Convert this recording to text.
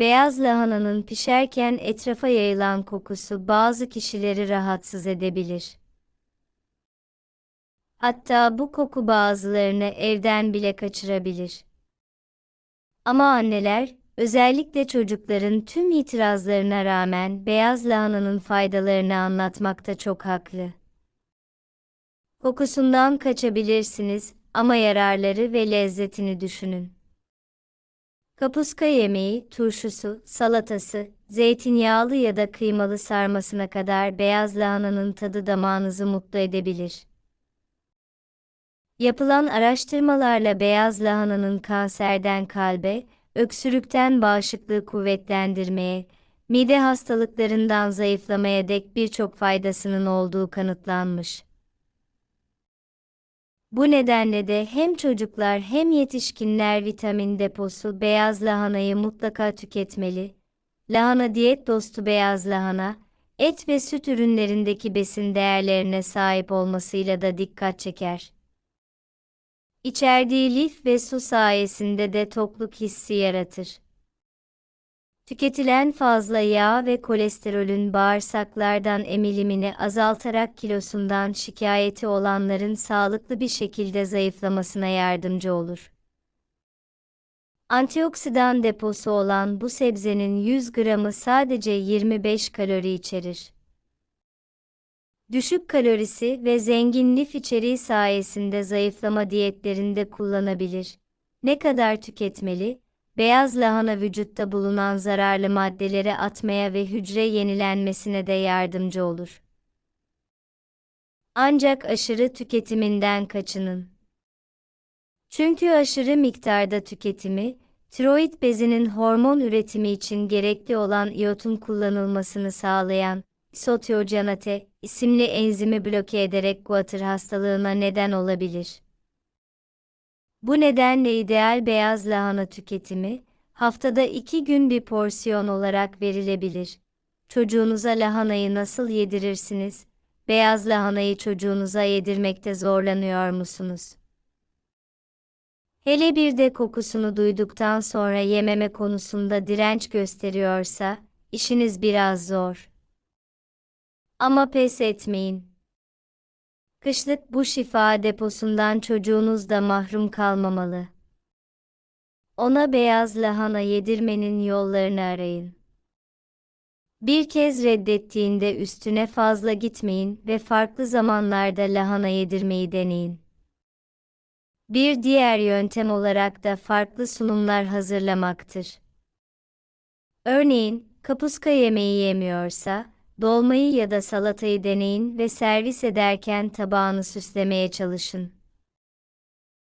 Beyaz lahananın pişerken etrafa yayılan kokusu bazı kişileri rahatsız edebilir. Hatta bu koku bazılarını evden bile kaçırabilir. Ama anneler, özellikle çocukların tüm itirazlarına rağmen beyaz lahananın faydalarını anlatmakta çok haklı. Kokusundan kaçabilirsiniz ama yararları ve lezzetini düşünün. Kapuska yemeği, turşusu, salatası, zeytinyağlı ya da kıymalı sarmasına kadar beyaz lahananın tadı damağınızı mutlu edebilir. Yapılan araştırmalarla beyaz lahananın kanserden kalbe, öksürükten bağışıklığı kuvvetlendirmeye, mide hastalıklarından zayıflamaya dek birçok faydasının olduğu kanıtlanmış. Bu nedenle de hem çocuklar hem yetişkinler vitamin deposu beyaz lahanayı mutlaka tüketmeli. Lahana diyet dostu beyaz lahana, et ve süt ürünlerindeki besin değerlerine sahip olmasıyla da dikkat çeker. İçerdiği lif ve su sayesinde de tokluk hissi yaratır. Tüketilen fazla yağ ve kolesterolün bağırsaklardan emilimini azaltarak kilosundan şikayeti olanların sağlıklı bir şekilde zayıflamasına yardımcı olur. Antioksidan deposu olan bu sebzenin 100 gramı sadece 25 kalori içerir. Düşük kalorisi ve zengin lif içeriği sayesinde zayıflama diyetlerinde kullanabilir. Ne kadar tüketmeli? Beyaz lahana vücutta bulunan zararlı maddeleri atmaya ve hücre yenilenmesine de yardımcı olur. Ancak aşırı tüketiminden kaçının. Çünkü aşırı miktarda tüketimi, tiroid bezinin hormon üretimi için gerekli olan iyotun kullanılmasını sağlayan isotiocanate isimli enzimi bloke ederek guatr hastalığına neden olabilir. Bu nedenle ideal beyaz lahana tüketimi, haftada iki gün bir porsiyon olarak verilebilir. Çocuğunuza lahanayı nasıl yedirirsiniz? Beyaz lahanayı çocuğunuza yedirmekte zorlanıyor musunuz? Hele bir de kokusunu duyduktan sonra yememe konusunda direnç gösteriyorsa, işiniz biraz zor. Ama pes etmeyin. Kışlık bu şifa deposundan çocuğunuz da mahrum kalmamalı. Ona beyaz lahana yedirmenin yollarını arayın. Bir kez reddettiğinde üstüne fazla gitmeyin ve farklı zamanlarda lahana yedirmeyi deneyin. Bir diğer yöntem olarak da farklı sunumlar hazırlamaktır. Örneğin, kapuska yemeği yemiyorsa, dolmayı ya da salatayı deneyin ve servis ederken tabağını süslemeye çalışın.